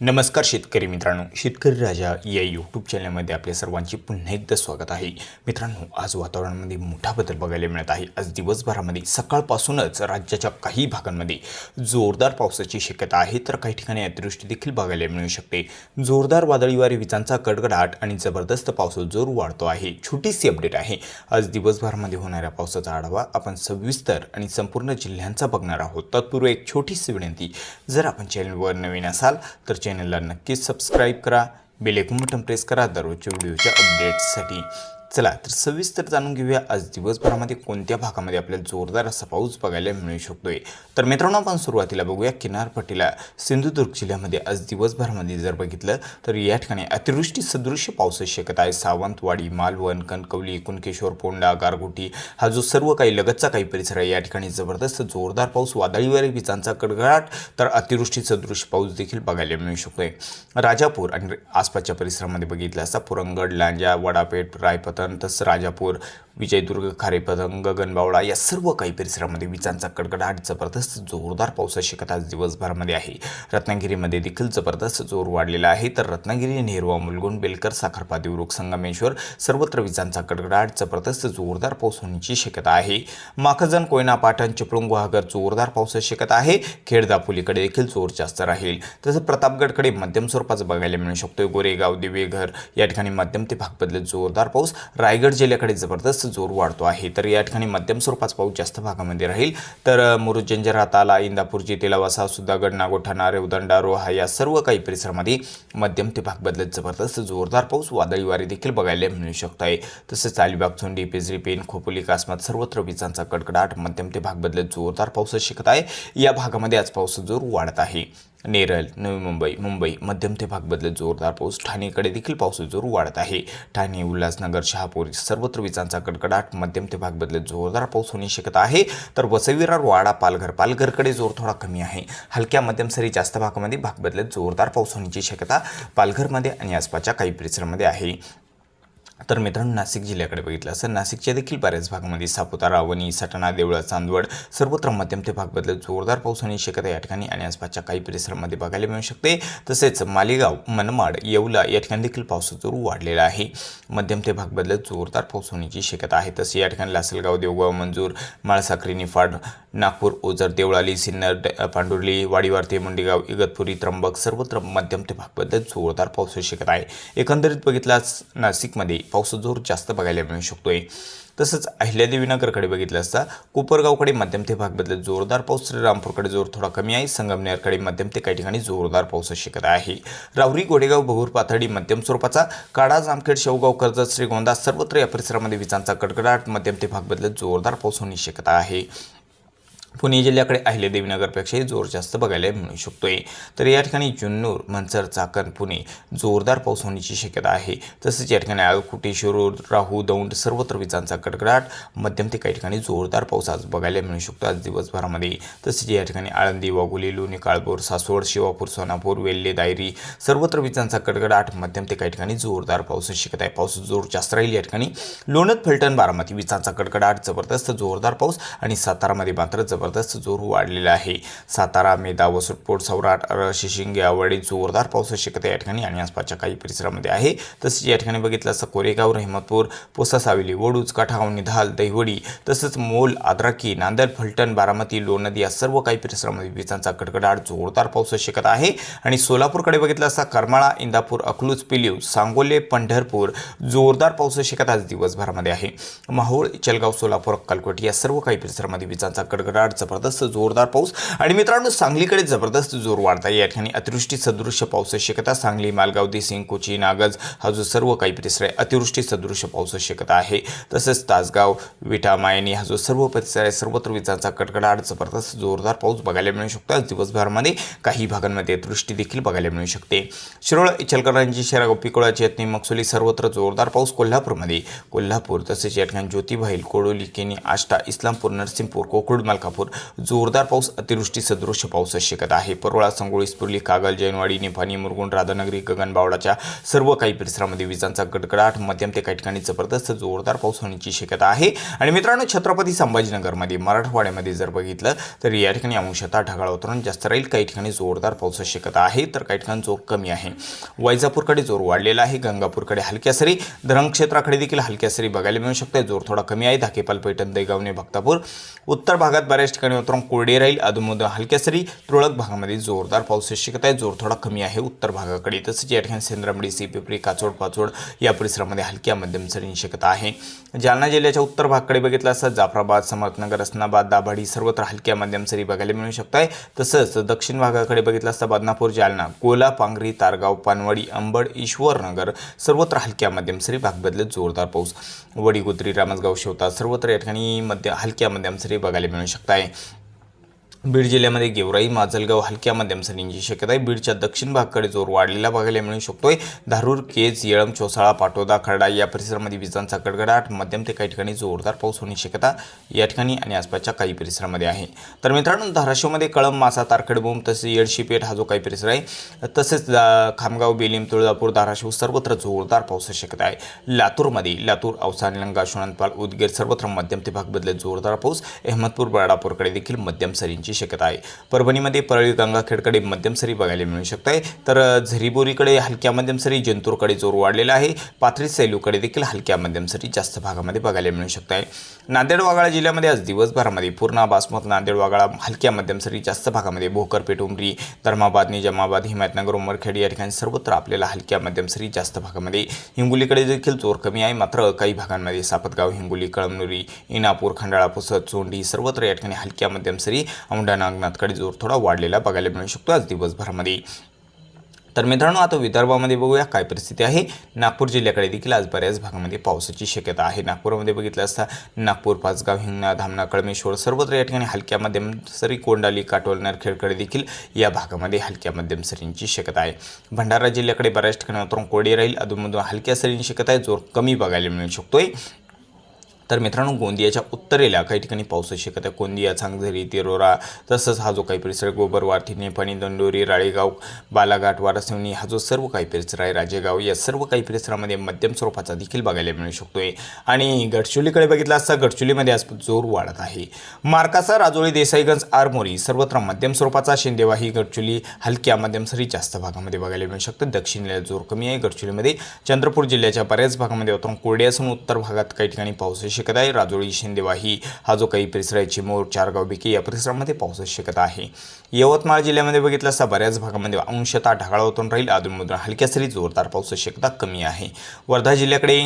नमस्कार शेतकरी मित्रांनो शेतकरी राजा या यूट्यूब चॅनलमध्ये आपल्या सर्वांचे पुन्हा एकदा स्वागत आहे. मित्रांनो आज वातावरणामध्ये मोठा बदल बघायला मिळत आहे. आज दिवसभरामध्ये सकाळपासूनच राज्याच्या काही भागांमध्ये जोरदार पावसाची शक्यता आहे तर काही ठिकाणी अतिवृष्टी देखील बघायला मिळू शकते. जोरदार वादळी वारे विजांचा कडकडाट आणि जबरदस्त पावसाचा जोर वाढतो आहे. छोटीशी अपडेट आहे. आज दिवसभरामध्ये होणाऱ्या पावसाचा आढावा आपण सविस्तर आणि संपूर्ण जिल्ह्यांचा बघणार आहोत. तत्पूर्वी एक छोटीशी विनंती जर आपण चॅनलवर नवीन असाल तर चॅनलला नक्कीच सबस्क्राईब करा. बेलेकून बटन प्रेस करा. दररोजच्या व्हिडिओच्या अपडेट्ससाठी चला तर सविस्तर जाणून घेऊया. आज दिवसभरामध्ये कोणत्या भागामध्ये आपल्याला जोरदार असा पाऊस बघायला मिळू शकतोय? तर मित्रांनो आपण सुरुवातीला बघूया किनारपट्टीला. सिंधुदुर्ग जिल्ह्यामध्ये आज दिवसभरामध्ये जर बघितलं तर या ठिकाणी अतिवृष्टी सदृश्य पावसाची शक्यता आहे. सावंतवाडी मालवण कणकवली कुणकेश्वर पोंडा गारगोटी हा जो सर्व काही लगतचा काही परिसर आहे या ठिकाणी जबरदस्त जोरदार पाऊस वादळीवर विजांचा कडकडाट तर अतिवृष्टी सदृश्य पाऊस देखील बघायला मिळू शकतोय. राजापूर आणि आसपासच्या परिसरामध्ये बघितलं असता पुरंगड लांजा वडापेठ पतन तसं राजापूर विजयदुर्ग खारेपतंग गगनबावळा या सर्व काही परिसरामध्ये विजांचा कडकडाट जबरदस्त जोरदार पावसाची शक्यता आज दिवसभरामध्ये आहे. रत्नागिरीमध्ये देखील जबरदस्त जोर वाढलेला आहे. तर रत्नागिरी नेरवा मुलगुण बेलकर साखरपा देवरुख संगमेश्वर सर्वत्र विजांचा कडकडाट जबरदस्त जोरदार पाऊस होण्याची शक्यता आहे. माखजन कोयना पाटण चिपळूण गुहागर जोरदार पावसाची शक्यता आहे. खेड दापोलीकडे देखील जोर जास्त राहील. तसंच प्रतापगडकडे मध्यम स्वरूपाचं बघायला मिळू शकतो गोरेगाव दिवेघर या ठिकाणी मध्यम ते भाग बदलत जोरदार पाऊस रायगड जिल्ह्याकडे जबरदस्त जोर वाढतो आहे. तर या ठिकाणी मध्यम स्वरूपाचा पाऊस जास्त भागामध्ये राहील. तर अ, मुरुड ताला इंदापूरची तेलावासा सुद्धागड नागोठाणा रेवदंडा रोहा या सर्व काही परिसरामध्ये मध्यम ते भाग बदलत जबरदस्त जोरदार पाऊस वादळी वारे देखील बघायला मिळू शकत आहे. तसेच अलिबाग चोंडी पेजरी पेन खोपोली कासमात सर्वत्र विजांचा कडकडाट मध्यम ते भाग बदलत जोरदार पाऊस शिकत आहे. या भागामध्ये आज पाऊस जोर वाढत आहे. नेरळ नवी मुंबई मुंबई मध्यम ते भाग बदलत जोरदार पाऊस. ठाणेकडे देखील पावसाचा जोर वाढत आहे. ठाणे उल्हासनगर शहापूर सर्वत्र विजांचा कडकडाट मध्यम ते भाग बदलत जोरदार पाऊस होण्याची शक्यता आहे. तर वसविरार वाडा पालघर पालघरकडे जोर थोडा कमी आहे. हलक्या मध्यम सरी जास्त भागामध्ये भाग बदलत जोरदार पाऊस होण्याची शक्यता पालघरमध्ये आणि आसपासच्या काही परिसरामध्ये आहे. तर मित्रांनो नाशिक जिल्ह्याकडे बघितलं असं नाशिकच्या देखील बऱ्याच भागामध्ये सापुतारा वणी सटाणा देवळा चांदवड सर्वत्र मध्यम ते भाग बदलत जोरदार पाऊस होण्याची शक्यता या ठिकाणी आणि आसपासच्या काही परिसरामध्ये बघायला मिळू शकते. तसेच मालेगाव मनमाड येवला या ठिकाणी देखील पावसाचा जोर वाढलेला आहे. मध्यम ते भाग बदलत जोरदार पाऊस होण्याची शक्यता आहे. तसे या ठिकाणी लासलगाव देवगाव मंजूर माळसाखरी निफाड नागपूर ओझर देवळाली सिन्नर पांडुर्ली वाडीवार ते मुंडेगाव इगतपुरी त्र्यंबक सर्वत्र मध्यम ते भाग बदलत जोरदार पाऊस होऊ शकत आहे. एकंदरीत बघितलास नाशिकमध्ये पावसाचा जोर जास्त बघायला मिळू शकतोय. तसंच अहिल्यादेवीनगरकडे बघितलं असता कोपरगावकडे मध्यम ते भाग बदलत जोरदार पाऊस श्रीरामपूरकडे जोर थोडा कमी आहे. संगमनेरकडे मध्यम ते काही ठिकाणी जोरदार पावसाची शक्यता आहे. राहुरी गोडेगाव भगूर पाथर्डी मध्यम स्वरूपाचा काडा जामखेड शेवगाव कर्जत श्रीगोंदा सर्वत्र या परिसरामध्ये विजांचा कडकडाट मध्यम ते भाग बदलत जोरदार पाऊस होण्याची शक्यता आहे. पुणे जिल्ह्याकडे अहिल्यादेवीनगरपेक्षाही जोर जास्त बघायला मिळू शकतोय. तर या ठिकाणी जुन्नूर मनसर चाकण पुणे जोरदार पाऊस होण्याची शक्यता आहे. तसेच या ठिकाणी आळकुटी शिरूर राहू दौंड सर्वत्र विजांचा कडकडाट मध्यम ते काही ठिकाणी जोरदार पाऊस आज बघायला मिळू शकतो आज दिवसभरामध्ये. तसेच या ठिकाणी आळंदी वाघोली लोणी काळभोर सासवड शिवापूर सोनापूर वेल्हे दायरी सर्वत्र विजांचा कडकडाट मध्यम ते काही ठिकाणी जोरदार पाऊस शक्यता आहे. पाऊस जोर जास्त राहील या ठिकाणी. लोणत फलटण बारामती विजांचा कडकडाट जबरदस्त जोरदार पाऊस आणि सातारामध्ये मात्र जबरदस्त जोर वाढलेला आहे. सातारा मेदा वसुटपोट सौराट अरळ शिशिंगे आवडी जोरदार पावसाची शक्यता या ठिकाणी आणि आसपासच्या काही परिसरामध्ये आहे. तसेच या ठिकाणी बघितलं असं कोरेगाव रहमतपूर पोसा सावेली वडूज काठाव निधाल दहिवडी तसंच मोल आद्राकी नांदेड फलटण बारामती लोणदी या सर्व काही परिसरामध्ये विजांचा कडकडाट जोरदार पावसाची शक्यता आहे. आणि सोलापूरकडे बघितलं असता करमाळा इंदापूर अकलूज पिलीव सांगोले पंढरपूर जोरदार पावसाची शक्यता आज दिवसभरामध्ये आहे. माहूळ चलगाव सोलापूर अक्कलकोट या सर्व काही परिसरामध्ये विजांचा कडकडाट जबरदस्त जोरदार पाऊस. आणि मित्रांनो सांगलीकडे जबरदस्त जोर वाढत आहे या ठिकाणी अतिवृष्टी सदृश्य पावसाची शक्यता सांगली मालगाव देसिंग कोची नागज हा जो सर्व काही परिसर आहे अतिवृष्टी सदृश्य पावसाची शक्यता आहे. तसेच तासगाव विटा मायनी हा जो सर्व परिसर आहे सर्वत्र विजांचा कडकडाट जबरदस्त जोरदार पाऊस बघायला मिळू शकतो. आज दिवसभरामध्ये काही भागांमध्ये अतिवृष्टी देखील बघायला मिळू शकते. शिरोळ इचलकरांची शेरागाव पिकोळा चेतनी मक्सुली सर्वत्र जोरदार पाऊस कोल्हापूरमध्ये. कोल्हापूर तसेच या ठिकाणी ज्योतिबाईल कोडोली केनी आष्टा इस्लामपूर नरसिंहपूर कोकुड मालकापूर कोल्हापूर जोरदार पाऊस अतिवृष्टी सदृश पाऊस शिकत आहे. परोळा संगोळी स्पुर्ली कागल जैनवाडी निफाणी मुरगुण राधानगरी गगनबावडाच्या सर्व काही परिसरामध्ये विजांचा गडगडाट मध्यम ते काही ठिकाणी जबरदस्त जोरदार पाऊस होण्याची शक्यता आहे. आणि मित्रांनो छत्रपती संभाजीनगरमध्ये मराठवाड्यामध्ये जर बघितलं तर या ठिकाणी अंशतः ढगाळ उतरून जास्त राहील. काही ठिकाणी जोरदार पाऊस शक्यता आहे तर काही ठिकाणी जोर कमी आहे. वैजापूरकडे जोर वाढलेला आहे गंगापूरकडे हलक्या सरी. धरण क्षेत्राकडे देखील हलक्या सरी बघायला मिळू शकते. जोर थोडा कमी आहे. धाकेपाल पैठण दैगावणे भक्तापूर. उत्तर भागात बऱ्याच ठिकाणी वातावरण कोरडे राहील. अधूनमधून हलक्या सरी तुरळक भागामध्ये जोरदार पावसाची शक्यता आहे. जोर थोडा कमी आहे उत्तर भागाकडे. तसंच या ठिकाणी सेंद्रमडी सीपिपरी काचोड पाचोड या परिसरामध्ये हलक्या मध्यम सरींची शक्यता आहे. जालना जिल्ह्याच्या उत्तर भागाकडे बघितलं असता जाफराबाद समर्थनगर अस्नाबाद दाभाडी सर्वत्र हलक्या मध्यम सरी बघायला मिळू शकत आहे तसंच दक्षिण भागाकडे बघितलं असता बदनापूर जालना कोला पांगरी तारगाव पानवाडी अंबड ईश्वरनगर सर्वत्र हलक्या मध्यम सरी भाग बदलत जोरदार पाऊस. वडीगुत्री रामसगाव शेवता सर्वत्र या ठिकाणी मध्य हलक्या मध्यम सरी बघायला मिळू शकत आहे बीड जिल्ह्यामध्ये गेवराई माजलगाव हलक्या मध्यम सरींची शक्यता आहे बीडच्या दक्षिण भागाकडे जोर वाढलेला बघायला मिळू शकतोय. धारूर केज येळम चोसाळा पाटोदा खरडा या परिसरामध्ये विजांचा गडगडाट. मध्यम ते काही ठिकाणी जोरदार पाऊस होण्याची शक्यता या ठिकाणी आणि आसपासच्या काही परिसरामध्ये आहे. तर मित्रांनो धाराशिवमध्ये कळंब मासा तारखेडबोम तसेच येडशीपेठ हा जो काही परिसर आहे तसेच खामगाव बेलीम तुळजापूर धाराशिव सर्वत्र जोरदार पावसाची शक्यता आहे. लातूरमध्ये लातूर औसा निलंगा शोणंतपाल उदगीर सर्वत्र मध्यम ते भाग बदलत जोरदार पाऊस. अहमदपूर बर्डापूरकडे देखील मध्यम सरींची शक्यता आहे परभणीमध्ये परळी गंगाखेडकडे मध्यम सरी बघायला मिळू शकत आहे तर झरीबोरीकडे हलक्या मध्यम सरी जंतूरकडे जोर वाढलेला आहे. पाथरी सेलूकडे देखील हलक्या मध्यम सरी जास्त भागामध्ये बघायला मिळू शकत आहे नांदेड वागाळा जिल्ह्यामध्ये आज दिवसभरामध्ये पूर्णा बासमत नांदेड वागाळा हलक्या मध्यम सरी जास्त भागामध्ये भोकरपेठ उमरी धर्माबाद निजामाबाद हिमायतनगर उमरखेड या ठिकाणी सर्वत्र आपल्याला हलक्या मध्यम सरी जास्त भागामध्ये. हिंगोलीकडे देखील जोर कमी आहे. मात्र काही भागांमध्ये सापतगाव हिंगोली कळमनुरी इनापूर खंडाळा पुसद चोंडी सर्वत्र या ठिकाणी हलक्या मध्यम सरी औंढा नागनाथकडे जोर थोडा वाढलेला बघायला मिळू शकतो आज दिवसभरामध्ये. तर मित्रांनो आता विदर्भामध्ये बघूया काय परिस्थिती आहे. नागपूर जिल्ह्याकडे देखील आज बऱ्याच भागामध्ये पावसाची शक्यता आहे. नागपूरमध्ये बघितलं असता नागपूर पाचगाव हिंगणा धामणा कळमेश्वर सर्वत्र या ठिकाणी हलक्या मध्यम सरी कोंडाली काटोल नरखेडकडे देखील या भागामध्ये हलक्या मध्यम सरींची शक्यता आहे. भंडारा जिल्ह्याकडे बऱ्याच ठिकाणी उतरून कोडी राहील. अधूनमधून हलक्या सरींची शक्यता आहे. जोर कमी बघायला मिळू शकतोय. तर मित्रांनो गोंदियाच्या उत्तरेला काही ठिकाणी पावसाची शक्यता आहे गोंदिया चांगझरी तिरोरा तसंच हा जो काही परिसर आहे, गोबरवार थिने दंडोरी राळेगाव बालाघाट वारसिवणी हा जो सर्व काही परिसर आहे राजेगाव या सर्व काही परिसरामध्ये मध्यम स्वरूपाचा देखील बघायला मिळू शकतोय. आणि गडचिरोलीकडे बघितला असता गडचिरोलीमध्ये आज जोर वाढत आहे. मार्काचा राजोळी देसाईगंज आरमोरी सर्वत्र मध्यम स्वरूपाचा शिंदेवाही गडचिरोली हलक्या मध्यम सरी जास्त भागामध्ये बघायला मिळू शकतं. दक्षिणेला जोर कमी आहे. गडचिरोलीमध्ये चंद्रपूर जिल्ह्याच्या बऱ्याच भागामध्ये वातावरण कोरडे असून उत्तर भागात काही ठिकाणी पावसाची शक्यता आहे. राजोळी शिंदेवाही हा जो काही परिसर आहे चिमूर चारगाव बिके या परिसरामध्ये पावसाची शक्यता आहे. यवतमाळ जिल्ह्यामध्ये बघितलं असता बऱ्याच भागामध्ये अंशतः ढगाळ होतून राहील. अधूनमधून हलक्या सरी जोरदार पावसाची शक्यता कमी आहे. वर्धा जिल्ह्याकडे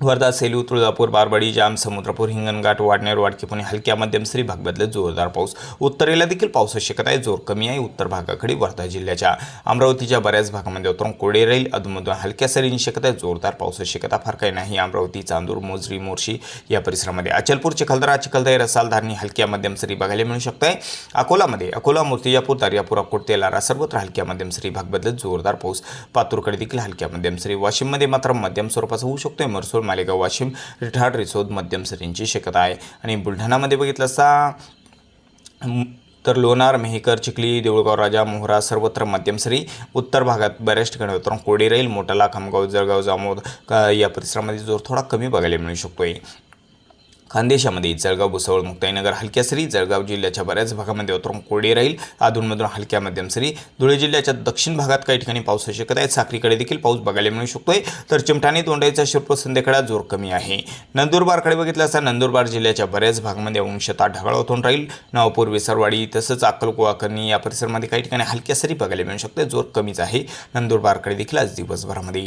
वर्धा सेलू तुळजापूर बारबडी जाम समुद्रपूर हिंगणघाट वाडनेर वाडकीपुणे हलक्या मध्यम सरी भाग बदलत जोरदार पाऊस. उत्तरेला देखील पावसाची शक्यता आहे. जोर कमी आहे. उत्तर भागाकडे वर्धा जिल्ह्याच्या अमरावतीच्या बऱ्याच भागामध्ये उतरून कोडे राहील अधूनमधून हलक्या सरींची शक्यता आहे. जोरदार पावसाची शक्यता फार काही नाही. अमरावती चांदूर मोजरी मोर्शी या परिसरामध्ये अचलपूर चिखलदरा चिखलदरा रसाल धारणी हलक्या मध्यम सरी बघायला मिळू शकत. आहे अकोलामध्ये अकोला मूर्तिजापूर दर्यापूर अकोट तेलारा सर्वत्र हलक्या मध्यम सरी भाग बदलत जोरदार पाऊस. पातूरकडे देखील हलक्या मध्यम सरी. वाशिममध्ये मात्र मध्यम स्वरूपाचा होऊ शकतोय. मरसूर मालेगाव वाशिम रिठाड रिसोद मध्यम सरींची शक्यता आहे. आणि बुलढाणामध्ये बघितलं असता तर लोणार मेहकर चिखली देऊळगाव राजा मोहरा सर्वत्र मध्यम सरी उत्तर भागात बऱ्याच ठिकाणी उतरून कोडी राहील मोटाला खामगाव जळगाव जामोद का- या परिसरामध्ये जोर थोडा कमी बघायला मिळू शकतोय. खानदेशामध्ये जळगाव भुसावळ मुक्ताईनगर हलक्या सरी जळगाव जिल्ह्याच्या बऱ्याच भागामध्ये उतरून कोरडे राहील. अधूनमधून हलक्या मध्यम सरी. धुळे जिल्ह्याच्या दक्षिण भागात काही ठिकाणी पाऊस होऊ शकत आहे. साखरीकडे देखील पाऊस बघायला मिळू शकतोय. तर चिमठाणे तोंडाईचा शिरपूर संध्याकाळा जोर कमी आहे. नंदुरबारकडे बघितलं असता नंदुरबार जिल्ह्याच्या बऱ्याच भागामध्ये अंशतः ढगाळ होतून राहील. नवापूर विसरवाडी तसंच अक्कलकोवा कन्नी या परिसरामध्ये काही ठिकाणी हलक्या सरी बघायला मिळू शकते जोर कमीच आहे. नंदुरबारकडे देखील आज दिवसभरामध्ये.